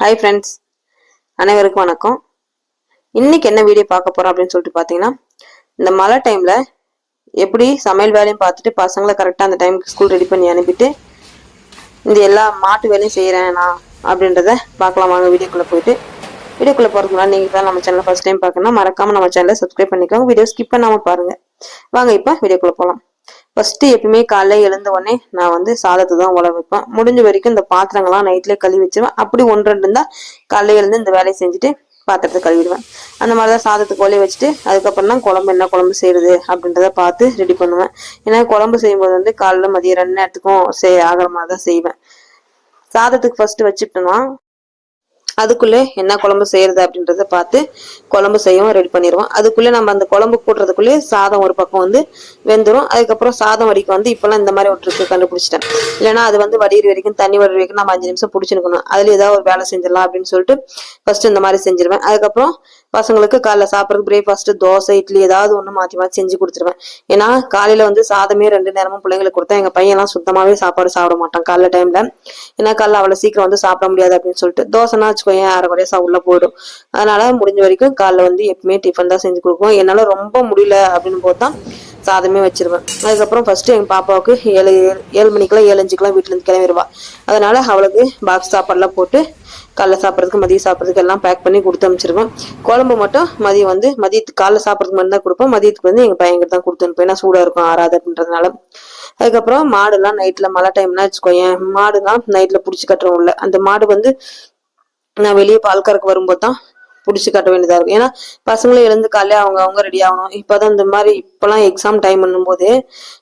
Hi friends அனைவருக்கும் வணக்கம். இன்னைக்கு என்ன வீடியோ பார்க்க போறோம் அப்படின்னு சொல்லிட்டு பார்த்தீங்கன்னா இந்த மழை டைம்ல எப்படி சமையல் வேலையும் பார்த்துட்டு பசங்களை கரெக்டாக அந்த டைமுக்கு ஸ்கூல் ரெடி பண்ணி அனுப்பிட்டு இந்த எல்லா மாட்டு வேலையும் செய்கிறேன் நான் அப்படின்றத பார்க்கலாம் வாங்க வீடியோக்குள்ளே போயிட்டு. வீடியோக்குள்ளே போகிறதுக்கு நீங்கள் தான் நம்ம சேனலில் ஃபஸ்ட் டைம் பார்க்கணும் மறக்காம நம்ம சேனலை சப்ஸ்கிரைப் பண்ணிக்கோங்க. வீடியோ ஸ்கிப் பண்ணாமல் பாருங்க. வாங்க இப்போ வீடியோக்குள்ளே போகலாம் ஃபஸ்ட்டு எப்பயுமே காலைல எழுந்த உடனே நான் வந்து சாதத்தை தான் உழ வைப்பேன். முடிஞ்ச வரைக்கும் இந்த பாத்திரங்கள்லாம் நைட்லேயே கழுவி வச்சிருவேன். அப்படி ஒன்று ரெண்டு இருந்தால் காலைல எழுந்து இந்த வேலையை செஞ்சுட்டு பாத்திரத்தை கழுவிடுவேன். அந்த மாதிரி தான் சாதத்துக்கு ஒலைய வச்சுட்டு அதுக்கப்புறம் தான் குழம்பு என்ன குழம்பு செய்யறது அப்படின்றத பார்த்து ரெடி பண்ணுவேன். ஏன்னா குழம்பு செய்யும்போது வந்து காலைல மதியம் ரெண்டு நேரத்துக்கும் செய் ஆகிற மாதிரி தான் செய்வேன். சாதத்துக்கு ஃபர்ஸ்ட் வச்சுட்டோம்னா அதுக்குள்ளே என்ன குழம்பு செய்யறது அப்படின்றத பார்த்து குழம்பு செய்யவும் ரெடி பண்ணிடுவோம். அதுக்குள்ளே நம்ம அந்த குழம்பு கூட்டுறதுக்குள்ளே சாதம் ஒரு பக்கம் வந்து வெந்துடும் அதுக்கப்புறம் சாதம் வடிக்க வந்து இப்போல்லாம் இந்த மாதிரி ஒரு கண்டுபிடிச்சிட்டேன். இல்லைன்னா அது வந்து வடிகிற வரைக்கும் தண்ணி வடிகிற வரைக்கும் நம்ம அஞ்சு நிமிஷம் பிடிச்சிருக்கணும். அதில் ஏதாவது ஒரு வேலை செஞ்சிடலாம் அப்படின்னு சொல்லிட்டு ஃபர்ஸ்ட் இந்த மாதிரி செஞ்சிருவேன். அதுக்கப்புறம் பசங்களுக்கு காலைல சாப்பிட்றதுக்கு பிரேக்ஃபாஸ்ட் தோசை இட்லி ஏதாவது ஒன்று மாற்றி மாற்றி செஞ்சு கொடுத்துருவேன். ஏன்னா காலையில் வந்து சாதமே ரெண்டு நேரமும் பிள்ளைங்களுக்கு கொடுத்தா எங்கள் பையன்லாம் சுத்தமாகவே சாப்பாடு சாப்பிட மாட்டான். காலைல டைமில் ஏன்னா காலைல அவ்வளோ சீக்கிரம் வந்து சாப்பிட முடியாது அப்படின்னு சொல்லிட்டு தோசைனா வச்சுக்கோங்க அரை குறையா உள்ள போயிடும் அதனால முடிஞ்ச வரைக்கும் காலைல வந்து எப்பவுமே டிஃபன் தான் செஞ்சு கொடுப்போம் என்னால ரொம்ப முடியல அப்படின்னு போது தான் சாதமே வச்சிருவேன். அதுக்கப்புறம் ஃபர்ஸ்ட் எங்க பாப்பாவுக்கு ஏழு ஏழு மணிக்கெல்லாம் ஏழு அஞ்சுக்கெல்லாம் வீட்டுல இருந்து கிளம்பிடுவா அதனால அவளுக்கு பாக்ஸ் சாப்பாடுலாம் போட்டு காலைல சாப்பிட்றதுக்கு மதியம் சாப்பிட்றதுக்கு எல்லாம் பேக் பண்ணி கொடுத்து அனுப்பிச்சிருவேன். குழம்பு மட்டும் மதியம் வந்து மதியத்துக்கு காலைல சாப்பிட்றதுக்கு மட்டும் தான் கொடுப்போம் மதியத்துக்கு வந்து எங்க பையன்கிட்ட தான் கொடுத்து அனுப்பேன் ஏன்னா சூடா இருக்கும் ஆறாது அப்படின்றதுனால. அதுக்கப்புறம் மாடுலாம் நைட்ல மழை டைம்னா வச்சுக்கோயேன். மாடுலாம் நைட்ல புடிச்சு கட்டுறோம் உள்ள அந்த மாடு வந்து நான் வெளியே பால்கருக்கு வரும்போது தான் பிடிச்சி கட்ட வேண்டியதா இருக்கும். ஏன்னா பசங்களும் எழுந்து காலையில அவங்க அவங்க ரெடி ஆகணும். இப்பதான் இந்த மாதிரி இப்போலாம் எக்ஸாம் டைம் பண்ணும்போது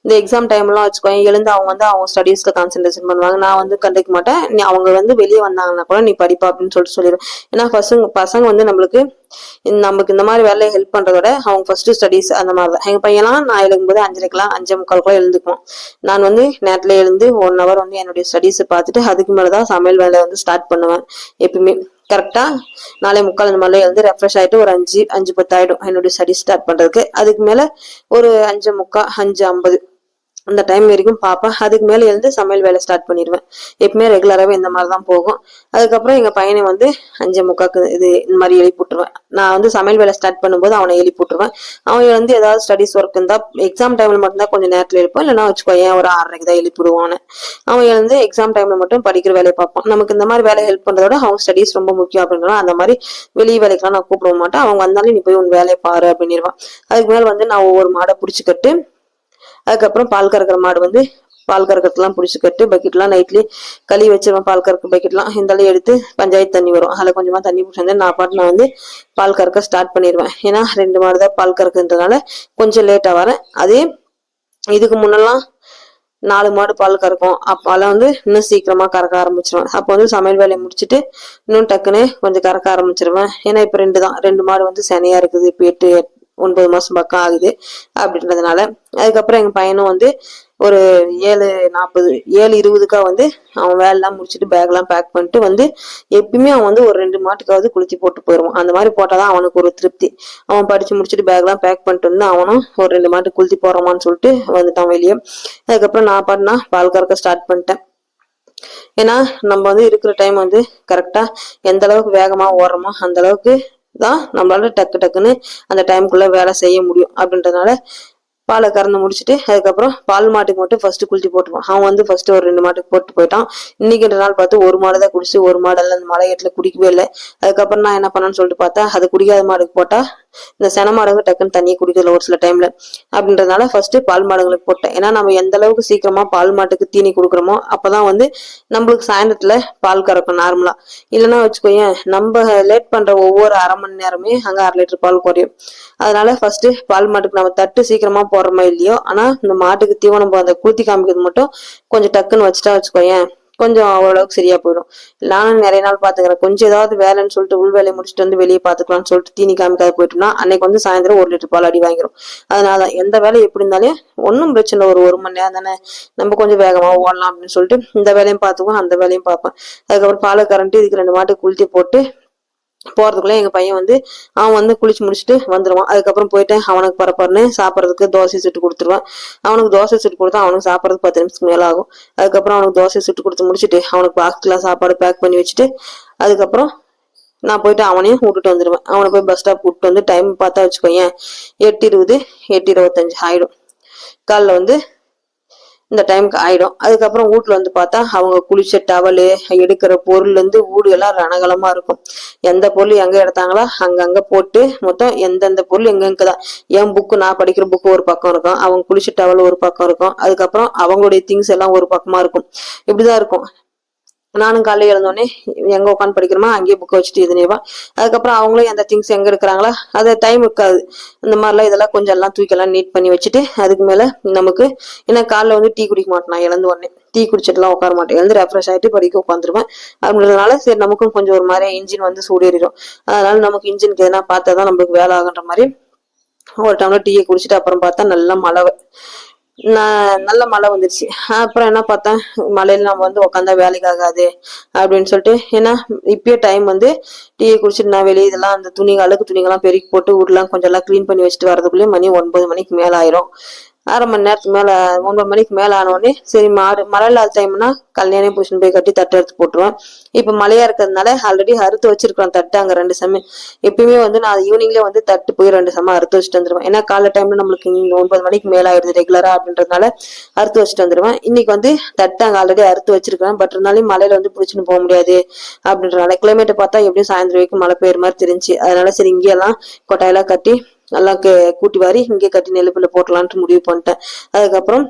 இந்த எக்ஸாம் டைம்லாம் வச்சுக்கோங்க எழுந்து அவங்க வந்து அவங்க ஸ்டடீஸ்க்கு கான்சென்ட்ரேஷன் பண்ணுவாங்க. நான் வந்து கண்டுக்க மாட்டேன். நீ அவங்க வந்து வெளியே வந்தாங்கன்னா கூட நீ படிப்பா அப்படின்னு சொல்லிட்டு சொல்லிடுவேன். ஏன்னா பசங்க பசங்க வந்து நம்மளுக்கு நமக்கு இந்த மாதிரி வேலையை ஹெல்ப் பண்றதோட அவங்க ஃபர்ஸ்ட் ஸ்டடீஸ் அந்த மாதிரி தான் எங்க பையன்லாம் நான் எழுதும்போது அஞ்சரைக்கெல்லாம் அஞ்சே முக்காலுக்குலாம் எழுந்துக்குவோம் நான் வந்து நேரத்துல எழுந்து ஒன் ஹவர் வந்து என்னுடைய ஸ்டடீஸை பார்த்துட்டு அதுக்கு மேலதான் சமையல் வேலையை வந்து ஸ்டார்ட் பண்ணுவேன் எப்பயுமே. கரெக்டா நாளை முக்கால் அந்த மாதிரில எழுந்து ரெஃப்ரெஷ் ஆயிட்டு ஒரு அஞ்சு அஞ்சு பத்து ஆயிடும் என்னுடைய ஸ்டடி ஸ்டார்ட் பண்றதுக்கு. அதுக்கு மேல ஒரு அஞ்சு முக்கால் அஞ்சு ஐம்பது. அந்த டைம் வரைக்கும் பார்ப்பேன் அதுக்கு மேலே எழுந்து சமையல் வேலை ஸ்டார்ட் பண்ணிடுவேன் எப்பவுமே ரெகுலராகவே இந்த மாதிரி தான் போகும். அதுக்கப்புறம் எங்கள் பையனை வந்து அஞ்சு முக்காக்கு இது இந்த மாதிரி எழுப்பி விட்டுருவேன் நான் வந்து சமையல் வேலை ஸ்டார்ட் பண்ணும்போது அவனை எழுப்பி விட்டுருவேன் அவன் வந்து ஏதாவது ஸ்டடிஸ் ஒர்க் இருந்தால் எக்ஸாம் டைமில் மட்டும்தான் கொஞ்சம் நேரத்தில் எழுப்போம். இல்லைனா வச்சுக்கோ ஏன் ஒரு ஆறரைக்கு தான் எழுப்பிவிடுவானு அவன் எழுந்து எக்ஸாம் டைமில் மட்டும் படிக்கிற வேலையை பார்ப்பான். நமக்கு இந்த மாதிரி வேலை ஹெல்ப் பண்ணுறதோட அவங்க ஸ்டடீஸ் ரொம்ப முக்கியம் அப்படின்றனால அந்த மாதிரி வெளியே வேலைக்கெல்லாம் நான் கூப்பிட மாட்டேன். அவங்க வந்தாலும் நீ போய் உன் வேலையை பாரு அப்படின்னுருவான். அதுக்கு மேலே வந்து நான் ஒவ்வொரு மாடை பிடிச்சிக்கட்டு அதுக்கப்புறம் பால் கறக்கிற மாடு வந்து பால் கறக்கிறதுலாம் பிடிச்சி கட்டு பக்கெட்லாம் நைட்லி கழுவி வச்சிருவேன் பால் கறக்க பக்கெட்லாம் இருந்தாலும் எடுத்து பஞ்சாயத்து தண்ணி வரும். அதில் கொஞ்சமாக தண்ணி பிடிச்சி நான் பாட்டு நான் வந்து பால் கறக்க ஸ்டார்ட் பண்ணிடுவேன் ஏன்னா ரெண்டு மாடு தான் பால் கறக்குன்றதுனால கொஞ்சம் லேட்டாக வரேன். அதே இதுக்கு முன்னெல்லாம் நாலு மாடு பால் கறக்கும். அப்போல்லாம் வந்து இன்னும் சீக்கிரமாக கறக்க ஆரம்பிச்சிருவேன். அப்போ வந்து சமையல் வேலையை முடிச்சுட்டு இன்னும் டக்குன்னு கொஞ்சம் கறக்க ஆரம்பிச்சிருவேன். ஏன்னா இப்போ ரெண்டு தான். ரெண்டு மாடு வந்து சனியாக இருக்குது இப்போ எட்டு ஒன்பது மாதம் பக்கம் ஆகுது அப்படின்றதுனால. அதுக்கப்புறம் எங்கள் பையனும் வந்து ஒரு ஏழு நாற்பது ஏழு இருபதுக்கா வந்து அவன் வேலைலாம் முடிச்சுட்டு பேக்லாம் பேக் பண்ணிட்டு வந்து எப்பயுமே அவன் வந்து ஒரு ரெண்டு மாட்டுக்காவது குளிச்சு போட்டு போயிடுவான் அந்த மாதிரி போட்டாதான் அவனுக்கு ஒரு திருப்தி. அவன் படித்து முடிச்சுட்டு பேக்லாம் பேக் பண்ணிட்டு வந்து அவனும் ஒரு ரெண்டு மாட்டு குளித்து போகிறோமான்னு சொல்லிட்டு வந்துட்டான் வெளியே. அதுக்கப்புறம் நான் பாட்டினா பால் கறக்க ஸ்டார்ட் பண்ணிட்டேன். ஏன்னா நம்ம வந்து இருக்கிற டைம் வந்து கரெக்டாக எந்த அளவுக்கு வேகமாக ஓடுறோமோ அந்த அளவுக்கு தான் நம்மளால டக்கு டக்குன்னு அந்த டைம்குள்ள வேலை செய்ய முடியும். அப்படின்றதுனால பாலை கறந்து முடிச்சுட்டு அதுக்கப்புறம் பால் மாட்டுக்கு மட்டும் ஃபர்ஸ்ட் குளிச்சு போட்டுருவான். அவன் வந்து ஃபர்ஸ்ட் ஒரு ரெண்டு மாட்டுக்கு போட்டு போயிட்டான். இன்னைக்கு நாள் பார்த்து ஒரு மாடு தான் குடிச்சு ஒரு மாடெல்லாம் அந்த மலை ஏட்டில் குடிக்கவே இல்லை. அதுக்கப்புறம் நான் என்ன பண்ணேன்னு சொல்லிட்டு பார்த்தா அது குடிக்காத மாடுக்கு போட்டா இந்த சென மாடுங்க டக்குன்னு தண்ணியை குடிக்கல ஒரு சில டைம்ல அப்படின்றதுனால ஃபர்ஸ்ட் பால் மாடுங்களுக்கு போட்டேன். ஏன்னா நம்ம எந்த அளவுக்கு சீக்கிரமா பால் மாட்டுக்கு தீனி கொடுக்குறோமோ அப்பதான் வந்து நம்மளுக்கு சாயந்தரத்துல பால் கறக்கும் நார்மலா இல்லைன்னா வச்சுக்கோயேன் நம்ம லேட் பண்ற ஒவ்வொரு அரை மணி நேரமே அங்க அரை லிட்டர் பால் குறையும். அதனால ஃபர்ஸ்ட் பால் மாட்டுக்கு நம்ம தட்டு சீக்கிரமா போடுறோமோ இல்லையோ ஆனா இந்த மாட்டுக்கு தீவனம் அந்த குளுத்தி காமிக்கிறது மட்டும் கொஞ்சம் டக்குன்னு வச்சுட்டா வச்சுக்கோயேன் கொஞ்சம் ஓரளவுக்கு சரியா போயிடும். நானும் நிறைய நாள் பாத்துக்கிறேன். கொஞ்சம் ஏதாவது வேலைன்னு சொல்லிட்டு உள் வேலையை முடிச்சுட்டு வந்து வெளியே பாத்துக்கலாம்னு சொல்லிட்டு தீனி காமிக்காத போயிட்டோம்னா அன்னைக்கு வந்து சாயந்தரம் ஒரு லிட்டர் பால் அடி வாங்கிரும். அதனால தான் எந்த வேலை எப்படி இருந்தாலும் ஒன்றும் பிரச்சனை இல்லை. ஒரு ஒரு மணி நேரம் தானே நம்ம கொஞ்சம் வேகமா ஓடலாம் அப்படின்னு சொல்லிட்டு இந்த வேலையும் பார்த்துக்குவோம் அந்த வேலையும் பார்ப்பேன். அதுக்கப்புறம் பாலை கரண்ட்டு இதுக்கு ரெண்டு மாட்டுக்கு குளித்து போட்டு போகிறதுக்குள்ளே எங்கள் பையன் வந்து அவன் வந்து குளிச்சு முடிச்சுட்டு வந்துடுவான் அதுக்கப்புறம் போயிட்டு அவனுக்கு பரப்பறன்னு சாப்பிட்றதுக்கு தோசை சுட்டு கொடுத்துருவேன். அவனுக்கு தோசை சுட்டு கொடுத்தா அவனுக்கு சாப்பிட்றதுக்கு பத்து நிமிஷத்துக்கு மேலே ஆகும். அதுக்கப்புறம் அவனுக்கு தோசை சுட்டு கொடுத்து முடிச்சுட்டு அவனுக்கு பாக்ஸ்லாம் சாப்பாடு பேக் பண்ணி வச்சுட்டு அதுக்கப்புறம் நான் போயிட்டு அவனையும் விட்டுட்டு வந்துடுவேன் அவனை போய் பஸ் ஸ்டாப் விட்டு வந்து டைம் பார்த்தா வச்சுக்கோயேன் எட்டு இருபது எட்டு இருபத்தஞ்சு ஆயிடும். காலைல வந்து இந்த டைமுக்கு ஆயிடும். அதுக்கப்புறம் வீட்ல வந்து பார்த்தா அவங்க குளிச்ச டவலு எடுக்கிற பொருள்லருந்து வீடு எல்லாம் ரணகலமா இருக்கும். எந்த பொருள் எங்க எடுத்தாங்களோ அங்கங்க போட்டு மொத்தம் எந்தெந்த பொருள் எங்கெங்க தான் என் புக்கு நான் படிக்கிற புக்கு ஒரு பக்கம் இருக்கும். அவங்க குளிச்ச டவல் ஒரு பக்கம் இருக்கும். அதுக்கப்புறம் அவங்களுடைய திங்ஸ் எல்லாம் ஒரு பக்கமா இருக்கும். இப்படிதான் இருக்கும். நானும் காலையில் எழுந்தோடனே எங்கே உட்காந்து படிக்கிறோமோ அங்கேயே புக்கை வச்சுட்டு இதுனேவா அதுக்கப்புறம் அவங்களும் எந்த திங்ஸ் எங்கே எடுக்கிறாங்களோ அது டைம் இருக்காது. இந்த மாதிரிலாம் இதெல்லாம் கொஞ்சம் எல்லாம் தூக்கெல்லாம் நீட் பண்ணி வச்சுட்டு அதுக்கு மேலே நமக்கு ஏன்னா காலைல வந்து டீ குடிக்க மாட்டேன். நான் இழந்து உடனே. டீ குடிச்சிட்டுலாம் உட்கார மாட்டேன். எழுந்து ரெஃப்ரெஷ் ஆயிட்டு படிக்க உட்காந்துருவேன். அப்படின்றதுனால சரி நமக்கும் கொஞ்சம் ஒரு மாதிரி இன்ஜின் வந்து சூடேறிடும். அதனால நமக்கு இன்ஜினுக்கு எதனா பார்த்தா தான் நம்மளுக்கு வேலை ஆகுன்ற மாதிரி ஒரு டம்ளர் டீயை குடிச்சிட்டு அப்புறம் பார்த்தா நல்லா மழை நல்ல மழை வந்துருச்சு. அப்புறம் என்ன பார்த்தேன்? மழையில நம்ம வந்து உட்காந்தா வேலைக்கு ஆகாது அப்படின்னு சொல்லிட்டு ஏன்னா இப்பயே டைம் வந்து டீ குடிச்சிட்டு நான் வெளியே இதெல்லாம் அந்த துணி அழுக்கு துணிகள்லாம் பெருக்கி போட்டு வீட்லாம் கொஞ்சம் எல்லாம் க்ளீன் பண்ணி வச்சுட்டு வரதுக்குள்ளேயே மணி ஒன்பது மணிக்கு மேல ஆயிரும். அரை மணி நேரத்துக்கு மேலே ஒன்பது மணிக்கு மேலே ஆனோடனே சரி மாடு மழை இல்லாத டைம்னா கல்யாணம் பிடிச்சின்னு போய் கட்டி தட்டை எடுத்து போட்டுருவேன். இப்போ மழையா இருக்கிறதுனால ஆல்ரெடி அறுத்து வச்சிருக்கிறோம் தட்டு அங்கே ரெண்டு சமயம் எப்பயுமே வந்து நான் ஈவினிங்லேயே வந்து தட்டு போய் ரெண்டு சமம் அறுத்து வச்சுட்டு வந்துடுவேன் ஏன்னா காலை டைம்ல நம்மளுக்கு இங்கே ஒன்பது மணிக்கு மேலே ஆயிடுது ரெகுலரா அப்படின்றதுனால அறுத்து வச்சுட்டு வந்துடுவேன் இன்னைக்கு வந்து தட்டு அங்கே ஆல்ரெடி அறுத்து வச்சிருக்கேன் பட் இருந்தாலும் மழையில வந்து பிடிச்சின்னு போக முடியாது அப்படின்றனால கிளைமேட்டை பார்த்தா எப்படியும் சாயந்தரம் வரைக்கும் மழை பெய்யுற மாதிரி தெரிஞ்சு. அதனால சரி இங்கேயெல்லாம் கொட்டாயெல்லாம் கட்டி நல்லா கே- கூட்டி வாரி இங்கே கட்டி நெலுப்பில் போட்டலான்ட்டு முடிவு பண்ணிட்டேன். அதுக்கப்புறம்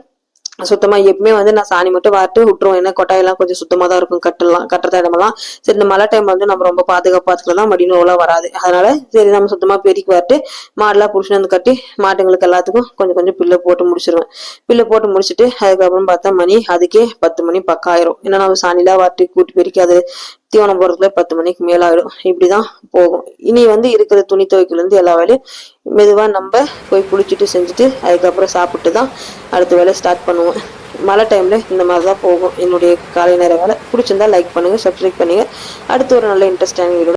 சுத்தமாக எப்பவுமே வந்து நான் சாணி மட்டும் வாட்டு விட்டுருவோம். ஏன்னா கொட்டாயெல்லாம் கொஞ்சம் சுத்தமாக தான் இருக்கும். கட்டலாம் கட்டுறத இடமெல்லாம். சரி இந்த மழை டைம் வந்து நம்ம ரொம்ப பாதுகாப்பா பார்த்துக்கலாம் மடி நோலாம் வராது. அதனால சரி நம்ம சுத்தமாக பெருக்கி வாட்டு மாடெல்லாம் பிடிச்சிட்டு வந்து கட்டி மாட்டுங்களுக்கு எல்லாத்துக்கும் கொஞ்சம் கொஞ்சம் பில்லை போட்டு முடிச்சிருவேன். பில்லை போட்டு முடிச்சுட்டு அதுக்கப்புறம் பார்த்தா மணி அதுக்கே பத்து மணி பக்கம் ஆயிரும் ஏன்னா நம்ம சாணிலாம் வாட்டி கூட்டி பெருக்கி அது தீவனம் போடுறதுக்குள்ள பத்து மணிக்கு மேலாயிடும். இப்படிதான் போகும். இனி வந்து இருக்கிற துணி துவைக்கல இருந்து எல்லா வேலையும் மெதுவா நம்ம போய் குளிச்சுட்டு செஞ்சுட்டு அதுக்கப்புறம் சாப்பிட்டு தான் அடுத்த வேலை ஸ்டார்ட் பண்ணுவோம். மழை டைம்ல இந்த மாதிரி தான் போகும். என்னுடைய காலை நேர வேலை. பிடிச்சிருந்தா லைக் பண்ணுங்க சப்ஸ்கிரைப் பண்ணுங்க. அடுத்து ஒரு நல்ல இன்ட்ரெஸ்டான வீடியோ